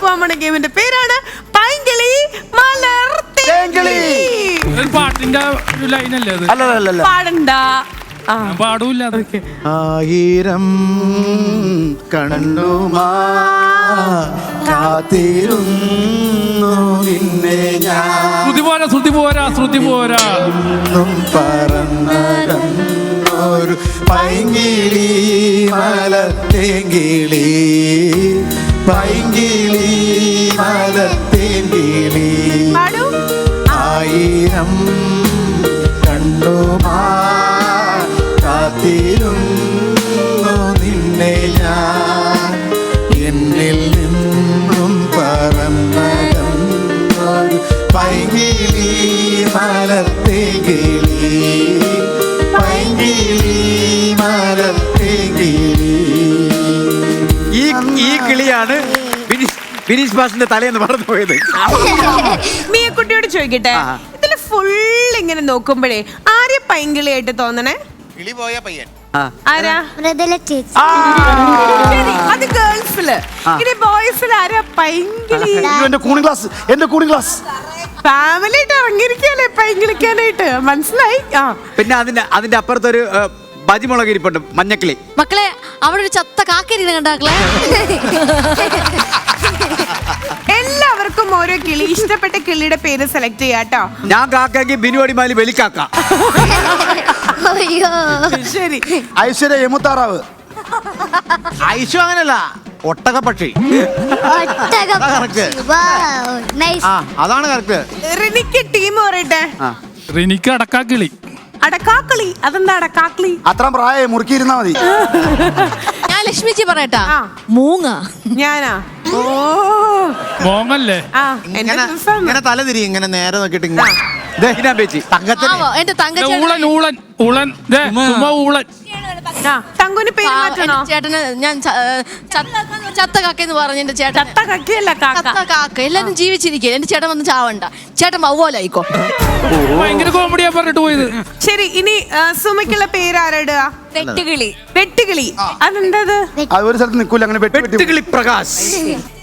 പോകാൻ ഗെയിമിന്റെ പേരാണ് പൈങ്കിളി മലർ തേങ്കിളി. ഒരു പാട്ടിന്റെ ഒരു ലൈനല്ലേ അത്? അല്ല അല്ല അല്ല പാടണ്ട. ആ. പാടൂല്ല ആയിരം കണ്ണുമാ കാത്തിരുന്നു നിന്നെ ഞാൻ. ശ്രുതി പോരാ ശ്രുതി പോരാ ശ്രുതി പോരാ. പറന്നൊരു പൈങ്കിളി മലത്തേങ്കിളി പൈങ്കിളി മലത്തേങ്കിളി പാടൂ. ആയിരം കണ്ടുമാ കാത്തിരുന്നു നിന്നെ ഞാൻ. എന്നിൽ നിന്നും പറന്നകന്നൊരു പൈകിളി മലത്തേകിളി പൈകിളി കിളിയാണ് ബിനീഷ് ബാസിന്റെ തലേന്ന് പറഞ്ഞു പോയത്. കുട്ടിയോട് ചോദിക്കട്ടെ ഇതിൽ ഫുൾ ഇങ്ങനെ നോക്കുമ്പോഴേ ആരെ പൈങ്കിളിയായിട്ട് തോന്നണേ? കിളി പോയ പയ്യൻ. ആരാ? മൃദുല ചേച്ചി. ശരി, അത് ഗേൾസിൽ. ഇനി ബോയ്സിൽ ആരാ പൈങ്കിളി? അയ്യോ, എന്റെ കൂണിംഗ് ക്ലാസ് എന്റെ കൂണിംഗ് ക്ലാസ് ഫാമിലി ആയിട്ട് ഇറങ്ങിയിരിക്കല്ലേ പൈങ്കിളിക്കാനായിട്ട്? മനസ്സിലായി? പിന്നെ അതിന്റെ അതിന്റെ അപ്പുറത്തൊരു ഏ, ബജിമുളക് ഇരിപ്പുണ്ട്. മഞ്ഞക്കിളി. മക്കളെ അവിടെ ഒരു ചത്ത കാക്കരിനെ കണ്ടാക്കളെ? എല്ലാവർക്കും ഓരോ കിളി ഇഷ്ടപ്പെട്ട കിളിയുടെ പേര് സെലക്ട് ചെയ്യാട്ടോ ഞാൻ കാക്കി ബിനു അടിമാലി വെലിക്കാക്ക അയ്യോ. ശരി. ഐശ്വര്യ എമുത്താറാവ് ഐശു അങ്ങനല്ല ഒട്ടക പക്ഷി ആ അതാണ് കറക്റ്റ് റിനിക്ക് ടീം പറയട്ടെ? റിനിക്ക് അടക്കാക്കിളി. അടക്കാക്കളി. അതെന്താ അടക്കാക്കളി? അത്ര പ്രായ മുറുക്കിയിരുന്നാ മതി. ഞാൻ ലക്ഷ്മിജി പറയട്ടാ. ആ. മൂങ്ങ. ഞാനാ? ഓ. മോങ്ങല്ലേ? ആ എന്റെ ഇങ്ങനെ തല തിരി ഇങ്ങനെ നേരെ നോക്കിട്ട് ഇങ്ങനെ ഇനാ പേച്ചി തങ്കത്തിന് ആവോ എന്റെ ദേ, തങ്കച്ചേട്ടൻ ഊളൻ ഊളൻ ഊളൻ. ദേ, ചുമ്മാ ഊളൻ. തങ്കുന് പേര് മാറ്റണോ? ചേട്ടന് ഞാൻ ച- ചത്ത- ചത്ത കാക്കെന്ന് പറഞ്ഞു എന്റെ ചേട്ടൻ. ചത്ത കക്കിയല്ല കാക്ക. ചത്ത കാക്ക. എല്ലാരും ജീവിച്ചിരിക്കുക എന്റെ ചേട്ടൻ വന്ന് ചാവണ്ട. ചേട്ടൻ വവ്വോലായിക്കോ. ഭയങ്കര കോമഡിയാ പറഞ്ഞിട്ട് പോയത്. ശരി ഇനി ആ, സുമയ്ക്കുള്ള പേര് ആരാടുക? വെട്ടുകിളി. വെട്ടുകിളി. അതെന്തത്? അത് ഒരു സ്ഥലത്ത് നിൽക്കൂല അങ്ങനെ വെട്ടി വെട്ടി വെട്ടുകിളി പ്രകാശ്.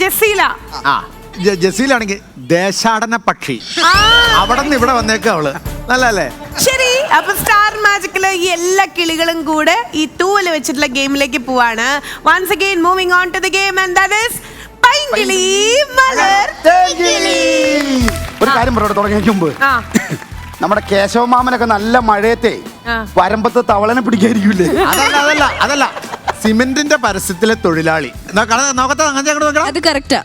ജസീല. ആ ജ- ജസീലാണെങ്കിൽ ദേശാടന പക്ഷി. ആ. അവിടെ നിന്ന് ഇവിടെ വന്നേക്ക അവൾ. നല്ലല്ലേ ശരി അപ്പൊ സ്റ്റാർ മാജിക്കിൽ ഈ എല്ലാ കിളികളും കൂടെ ഈ തൂവൽ വെച്ചിട്ടുള്ള ഗെയിമിലേക്ക് പോവാണ്. Once again moving on to the game and that is പൈങ്കിളി മലർ. ഒരു കാര്യം പറയട്ടെ തുടങ്ങിയ മുമ്പ്. ആ. നമ്മുടെ കേശവമാമനൊക്കെ നല്ല മഴയത്തെ. വരമ്പത്ത് തവളനെ പിടിക്കായിരിക്കൂലേ അതല്ല അതല്ല അതല്ല. സിമെന്റിന്റെ പരസ്യത്തിലെ തൊഴിലാളി. നോക്കത്തെ അങ്ങനെ അങ്ങോട്ട് നോക്കണം അത് കറക്റ്റാ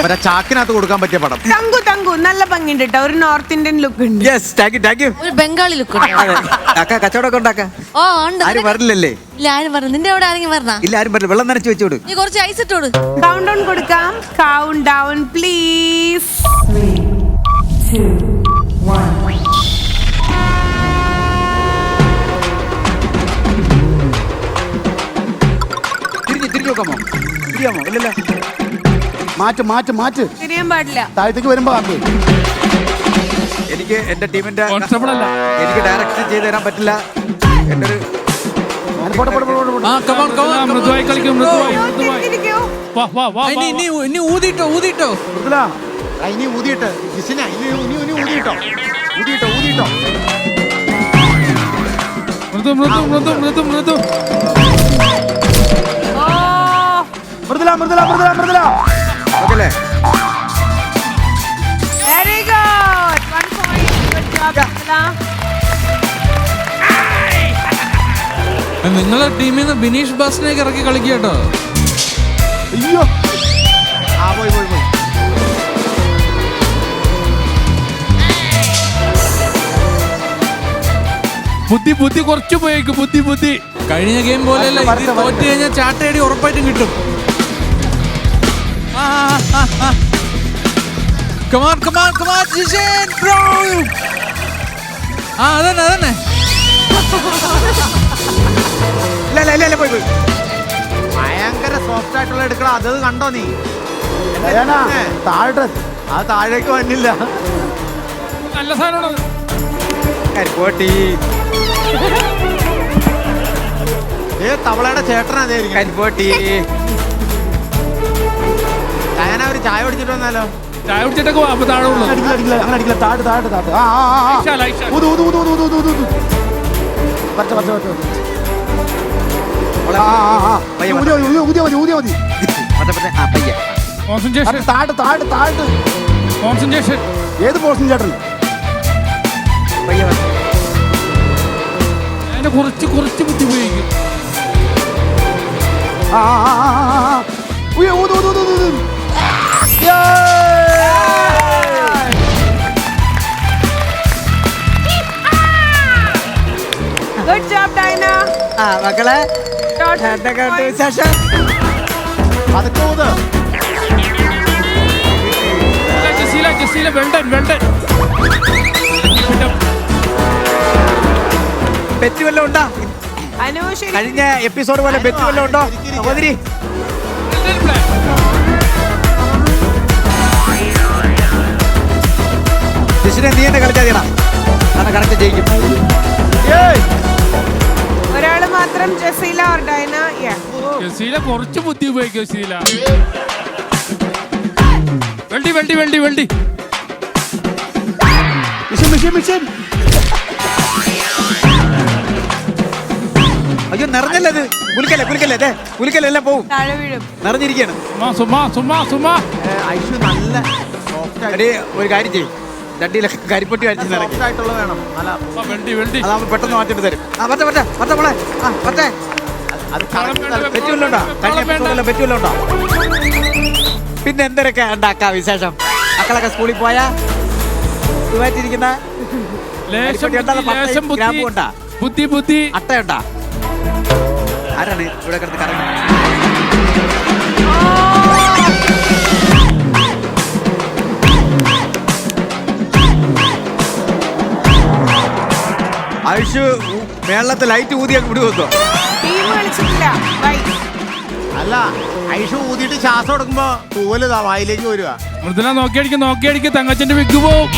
അവരെ ചാക്കിനകത്ത് കൊടുക്കാൻ പറ്റിയ പടം. തങ്കു തങ്കു നല്ല ഭംഗിയുണ്ട് കേട്ടോ ഒരു നോർത്ത് ഇന്ത്യൻ ലുക്ക് ഉണ്ട്. യെസ് താങ്ക് യു ഒരു ബംഗാളി ലുക്ക് അക്ക കച്ചവടമൊക്കെ ഉണ്ടാക്കാം? ഓ ഉണ്ട് ആരും പറഞ്ഞില്ലല്ലേ ഇല്ല ആരും പറഞ്ഞു നിന്റെ അവിടെ ആരെങ്കിലും പറഞ്ഞാ ഇല്ല ആരും പറഞ്ഞു വെള്ളം നനച്ച് വെച്ചോട്. നീ കുറച്ച് ഐസ് ഇട്ടോട്. കൗണ്ട് ഡൗൺ കൊടുക്കാം. കൗണ്ട് ഡൗൺ പ്ലീസ് 3 2 1 വെക്കാമോ ഇരിയാമോ ഇല്ലല്ല? മാറ്റ് മാറ്റ് മാറ്റ്. തിരിയാൻ പാടില്ല. താഴത്തേക്ക് വരുമ്പോ ആക്കി എനിക്ക് എന്റെ ടീമിന്റെ കോൺസ്റ്റബിൾ അല്ല. എനിക്ക് ഡയറക്ഷൻ ചെയ്ത് തരാൻ പറ്റില്ല. എന്റെ ഒരു പോട്ടെ പോട്ടെ മൃദുവായി മൃദുവായി മൃദുവായി. വാ വാ വാ മൃദു മൃദു മൃദു മൃദു മൃദു. മൃദുല മൃദുല മൃദുല മൃദുല. ഓക്കെ അല്ലേ very good one point good job നിങ്ങളെ ടീമിൽ നിന്ന് ബിനീഷ് ബാസിനേക്ക് ഇറക്കി കളിക്കുക കേട്ടോ. അയ്യോ. ആ പോയി പോയി പോയി. ബുദ്ധി ബുദ്ധി കുറച്ച് പോയേക്ക് ബുദ്ധി ബുദ്ധി. കഴിഞ്ഞ ഗെയിം പോലെയല്ല ഇത് തോറ്റു വരട്ടെ. തോറ്റ് കഴിഞ്ഞാൽ ചാട്ടയടി ഉറപ്പായിട്ടും കിട്ടും. Come on come on come on Jishan bro ആ അതന്നെ അതന്നെ. പോയി പോയി. ഭയങ്കര സോഫ്റ്റ് ആയിട്ടുള്ള എടുക്കണം അത് കണ്ടോ നീ? താഴെ. ആ താഴേക്ക് വന്നില്ല. നല്ല സാധനമാണ് കരിപ്പോട്ടി ഏ തവളയുടെ ചേട്ടനാ അതായിരിക്കും കരിപ്പോട്ടി ഡയന ഒരു ചായ കുടിച്ചിട്ട് വന്നാലോ? ചായ കുടിച്ചിട്ടൊക്കെ അപ്പൊ താഴെ ഉള്ളു. അടിക്കില്ല അടിക്കില്ല അങ്ങനെ അടിക്കില്ല താഴ് താഴ് താഴ്. ആ ആ ആ, ആ. ഐഷാൽ, ഐഷാൽ. ഊതു ഊതു ഊതു ഊതു ഊതു ഊതു ഊതു. പച്ച പച്ച പച്ച ആ, ആ ആ ആ. പയ്യെ ഊതിയ മതി ഊതിയ മതി ഊതിയ മതി. പറ്റ പറ്റ ആ പയ്യെ. കോൺസെൻട്രേഷൻ അത് താഴ് താഴ് താഴ്. കോൺസെൻട്രേഷൻ ഏത് പോർഷൻ ചേട്ടൻ? പയ്യെ പയ്യെ. അതിനെ കുറച്ച് കുറച്ച് ബുദ്ധി ഉപയോഗിക്കും ആ ആ ആ ആ, ആ, ഊതു ഊതു ഊതു ഊതു. ഗുഡ് ജോബ് ഡൈന ആ മക്കളെ. വിശേഷം? അതൊക്കെ ഊത് ജസീല ജസീല വെണ്ടൻ വെണ്ടൻ. ബെറ്റ് വല്ലതും ഉണ്ടോ? അനു ശരി. കഴിഞ്ഞ എപ്പിസോഡ് പോലെ ബെറ്റ് വല്ലതും ഉണ്ടോ? സഹോദരി. വെണ്ടൻ പ്ലാൻ. ജിഷിനെ നീ എന്നെ കളിച്ചാൽ കാരണം കണക്ട് ചെയ്യിക്കും ഒരാൾ മാത്രം ജസീല ഓർ ഡൈന yeah. ജസീല കുറച്ച് ബുദ്ധി ഉപയോഗിക്കും ജസീല. വെൽഡി മിഷൻ മിഷൻ മിഷൻ. അയ്യോ നിറഞ്ഞല്ലേ അത്? കുലിക്കല്ലേ കുലിക്കല്ലേ അതെ കുലിക്കല്ലേ എല്ലാം പോവും. താഴെ വീഴും. നിറഞ്ഞിരിക്കുകയാണ് സുമാ സുമാ സുമാ സുമാ. ഐഷു നല്ല ഒരു കാര്യം ചെയ്യും. രണ്ടിലൊക്കെ കരിപ്പൊട്ടി വേണം. അല്ല പെട്ടെന്ന് മാറ്റിട്ട് തരും. ആ പറ്റ പറ്റ പറ്റ മോളെ. ആ പറ്റേ. അത് കഴിഞ്ഞ പിന്നെ എന്തൊക്കെ ഉണ്ടാക്കാം വിശേഷം? മക്കളൊക്കെ സ്കൂളിൽ പോയാ? സുഖമായിട്ടിരിക്കുന്ന? ബുദ്ധി, ബുദ്ധി. അട്ടയുണ്ടാ? ആരാണ് ഇവിടെ കിടന്ന് കറങ്ങി? ആയുഷ് മേളത്തെ ലൈറ്റ് ഊതി അങ്ങ് വിടുവോ ടീം കളിച്ചിട്ടില്ല. ബൈ അല്ല ഐഷു ഊതിയിട്ട് ശ്വാസം എടുക്കുമ്പോ തൂവൽ വായിലേക്ക് വരുക. മൃദുല നോക്കിയടിക്ക് നോക്കിയടിക്ക് തങ്കച്ചന്റെ വിഗ് പോവും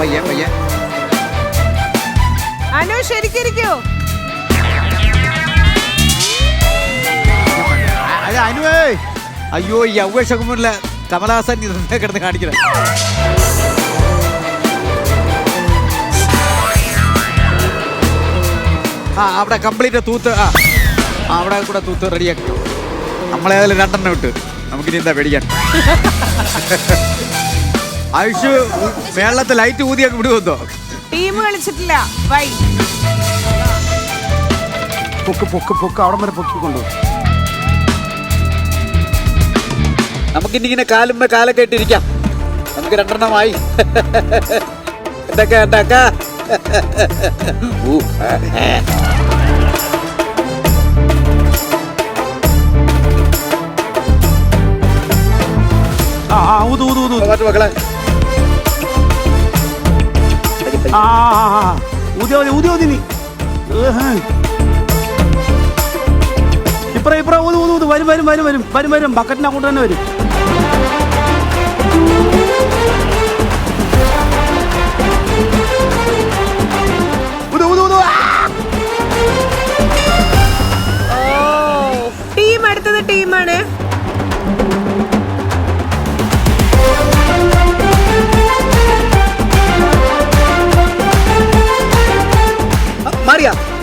പയ്യ പയ്യ അനു ശരിക്കിരിക്കൂ. അത് അനുവേ. അയ്യോ ഈ യൗവശകുമില്ല കമലഹാസൻ കിടന്ന് കാണിക്കുന്നത് ആ അവിടെ കംപ്ലീറ്റ് തൂത്ത് ആ. അവിടെ കൂടെ തൂത്ത് റെഡിയാക്കി നമ്മളേതായാലും രണ്ടെണ്ണം ഇട്ട്. നമുക്കിനി എന്താ പേടിക്കാൻ? ആയുഷ് മേളത്തെ ലൈറ്റ് ഊതി അങ്ങ് വിടുവോ ടീം കളിച്ചിട്ടില്ല. ബൈ പൊക്ക് പൊക്ക് പൊക്ക്. അവിടെ വരെ പൊക്കിക്കൊണ്ടു നമുക്കിനി ഇങ്ങനെ കാലുമ്മ കാലൊക്കെ ഇട്ടിരിക്കാം. നമുക്ക് രണ്ടെണ്ണമായി എന്തൊക്കെ ഉണ്ടാക്ക ആ ആ ഊതു ഊതു ഊതു. മക്കളെ നീ. ഇപ്പറ ഇപ്പറ ഊതു ഊതു ഊതു. വരും വരും വരും വരും. വരും വരും. ബക്കറ്റിനെ കൊണ്ട് തന്നെ വരും.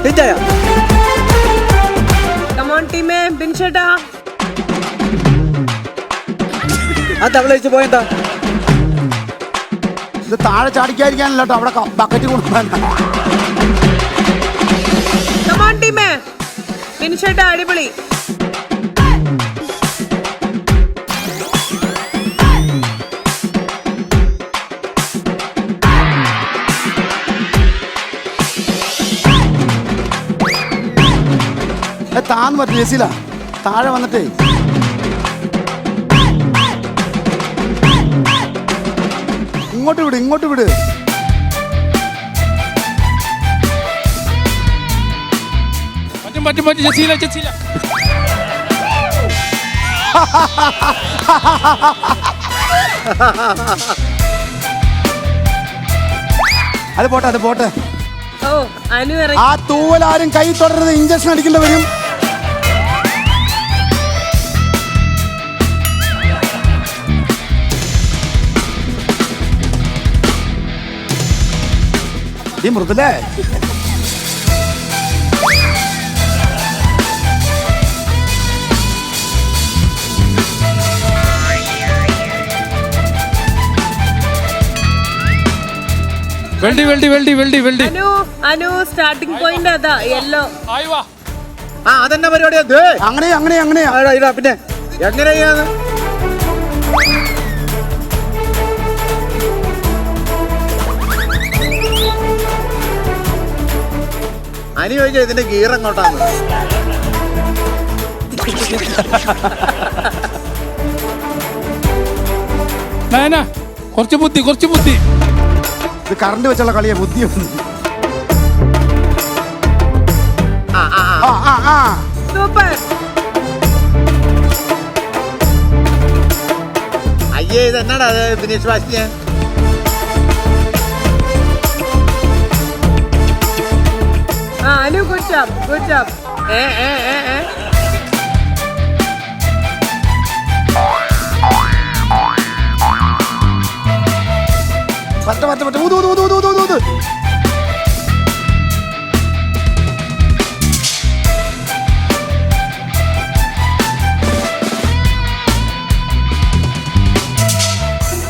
തെറ്റായ കമോൺ ടീമേ ബിൻഷേട്ടാ. ആ തവളഴിച്ച് പോയെന്താ ഇത് താഴെ ചാടിക്കാതിരിക്കാനല്ലോ കേട്ടോ അവിടെ ബക്കറ്റ് കൊടുക്കാൻ. കമോൺ ടീമേ ബിൻഷേട്ടാ അടിപൊളി. താന്ന് പറ്റില്ല ജസീല. താഴെ വന്നിട്ടേ. ഇങ്ങോട്ട് വിട് ഇങ്ങോട്ട് വിട്. പറ്റും പറ്റും പറ്റും ജസീല ജസീല. അത് പോട്ടെ അത് പോട്ടെ. ആ തൂവൽ ആരും കൈ തുടരുത് ഇഞ്ചക്ഷൻ അടിക്കേണ്ടി വരും. ഈ മൃദുലേ വെൽഡി വെൽഡി വെൽഡി വെൽഡി വെൽഡി. അനു അനു സ്റ്റാർട്ടിംഗ് പോയിന്റ് അതാ യെല്ലോ ആയി വാ ആ അതെന്നെ പരിപാടിയാ ദേ. അങ്ങനെ അങ്ങനെ ഇടാ, പിന്നെ. എങ്ങനെയാണ് അനി ഇതിന്റെ ഗീർ എങ്ങോട്ടാണ് നയന കുറച്ച് ബുദ്ധി കുറച്ച് ബുദ്ധി. ഇത് കറണ്ട് വെച്ചുള്ള കളിയാ ബുദ്ധി ആ ആ ആ. ആ ആ ആ. സൂപ്പർ. അയ്യേ ഇത് എന്നാടാ അത് Dinesh ബാസ്റ്റിയ Anu good job good job ഏ ഏ ഏ ഏ പറ്റ പറ്റ പറ്റ ഊത് ഊത് ഊത് ഊത് ഊത് ഊത്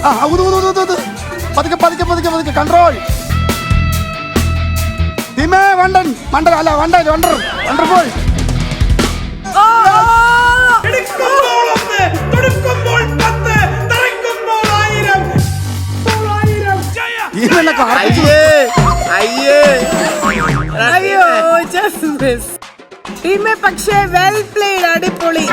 ആ ഊത് ഊത് ഊത് ഊത് പതുക്കെ പതുക്കെ പതുക്കെ പതുക്കെ കൺട്രോൾ ടീമേ വണ്ടൻ വണ്ടൻ അല്ല വണ്ടൻ വണ്ടർ വണ്ടർഫുൾ അയ്യേ ടീമെ പക്ഷേ വെൽ പ്ലേഡ് അടിപൊളി.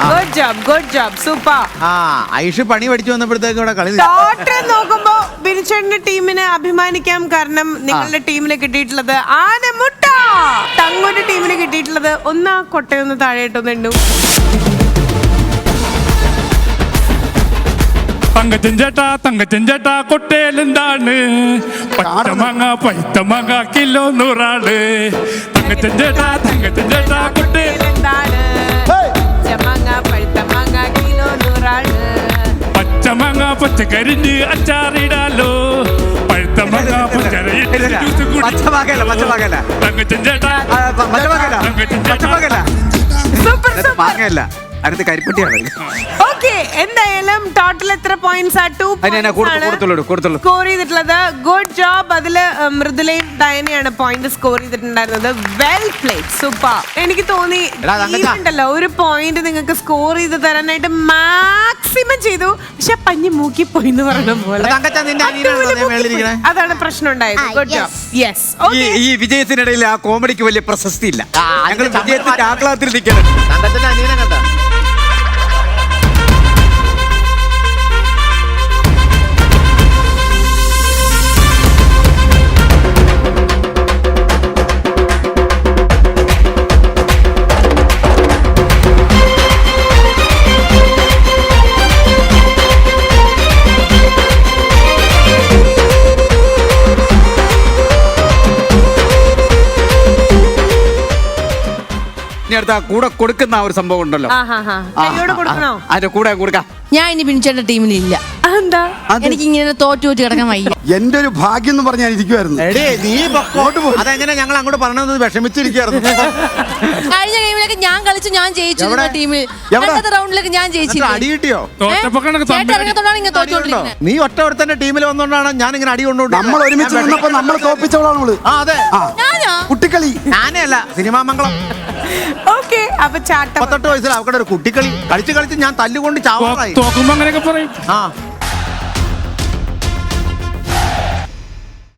Good job good job super ആ ഐഷ് പണി പഠിച്ചു വന്നപ്പോഴത്തേക്ക് ഇവിടെ കളി ടോട്ടൽ നോക്കുമ്പോ ബിനുചേട്ടന്റെ ടീമിനെ അഭിമാനിക്കാം. കാരണം നിങ്ങളുടെ ടീമിന് കിട്ടിയിട്ടുള്ളത് ആനമുട്ട തങ്ങളുടെ ടീമിന് കിട്ടിയിട്ടുള്ളത് ഒന്ന് ആ കൊട്ടയൊന്ന് താഴെയിട്ടൊന്നുണ്ടു തങ്കച്ചൻ ചേട്ടാ തങ്കച്ചൻ ചേട്ടാ കൊട്ടേലെന്താണ് പച്ചമാങ്ങ പൈത്തമാങ്ങ കിലോ നൂറാണ്. തങ്കച്ചൻ ചേട്ടാ തങ്കച്ചൻ ചേട്ടാ കൊട്ടേൽ സൂപ്പർ മാങ്ങയല്ല. അടുത്ത് കരിപ്പട്ടിയാണ്. ഓക്കെ എന്തായാലും ടോട്ടൽ എത്ര പോയിന്റ്സ് ആ? ടു സ്കോർ ചെയ്തിട്ടുള്ളത്. ഗുഡ് ജോബ് അതിൽ മൃദുലയും ഡയനയാണ് പോയിന്റ് സ്കോർ ചെയ്തിട്ടുണ്ടായിരുന്നത്. വെൽ പ്ലേഡ് സൂപ്പർ എനിക്ക് തോന്നി ഉണ്ടല്ലോ. ഒരു പോയിന്റ് നിങ്ങൾക്ക് സ്കോർ ചെയ്ത് തരാനായിട്ട് മാക്സിമം ചെയ്തു. പക്ഷെ പഞ്ഞി മൂക്കി പോയി എന്ന് പറഞ്ഞ പോലെ. തങ്കച്ചാ നിന്റെ അനിയനാണോ. അതാണ് പ്രശ്നം ഉണ്ടായത്. ഈ ഈ വിജയത്തിനിടയിൽ ആ കോമഡിക്ക് വലിയ പ്രശസ്തി ഇല്ല ആ, ഞങ്ങൾ വിജയത്തിന്റെ ആഹ്ലാദത്തിൽ നിൽക്കണം. തങ്കച്ചന്റെ അനിയനെ കണ്ട? ഇനി അടുത്ത കൂടെ കൊടുക്കുന്ന ആ ഒരു സംഭവം ഉണ്ടല്ലോ. ഹാ കൊടുക്കണോ? അതിന്റെ കൂടെ കൊടുക്കാം. ഞാൻ ഇനി ബിനിച്ചേട്ടന്റെ ടീമിലില്ല അതെന്താ? എനിക്ക് ഇങ്ങനെ തോറ്റു തോറ്റ് കിടക്കാൻ വയ്യ. എന്റെ ഒരു ഭാഗ്യം എന്ന് പറഞ്ഞാൽ ഇരിക്കുമായിരുന്നു എടേ നീ പൊക്കോട്ട് പോ അതെങ്ങനെ ഞങ്ങൾ അങ്ങോട്ട് പറഞ്ഞത്? വിഷമിച്ചിരിക്കുന്നു കഴിഞ്ഞ ഗെയിമിലൊക്കെ ഞാൻ കളിച്ചു ഞാൻ ജയിച്ചു? ടീമിൽ. അടുത്ത റൗണ്ടിലൊക്കെ ഞാൻ ഇങ്ങനെ നീ ഒറ്റ ഒരുത്തന്റെ ടീമിൽ വന്നോണ്ടാണ് ഞാൻ ഇങ്ങനെ അടി കൊണ്ടുകൊണ്ട് നമ്മൾ ഒരുമിച്ച് നമ്മൾ തോപ്പിച്ചവളാണ് കുട്ടിക്കളി ഞാനേ? അല്ല സിനിമാ മംഗളം. ഓക്കെ അപ്പൊ ചാട്ടം. പത്തെട്ട് വയസ്സിൽ അവിടെ ഒരു കുട്ടിക്കളി കളിച്ച് കളിച്ച് ഞാൻ തല്ലുകൊണ്ട് ചാവാറായി. തോക്കുമ്പോ അങ്ങനെയൊക്കെ പറയും. ആ.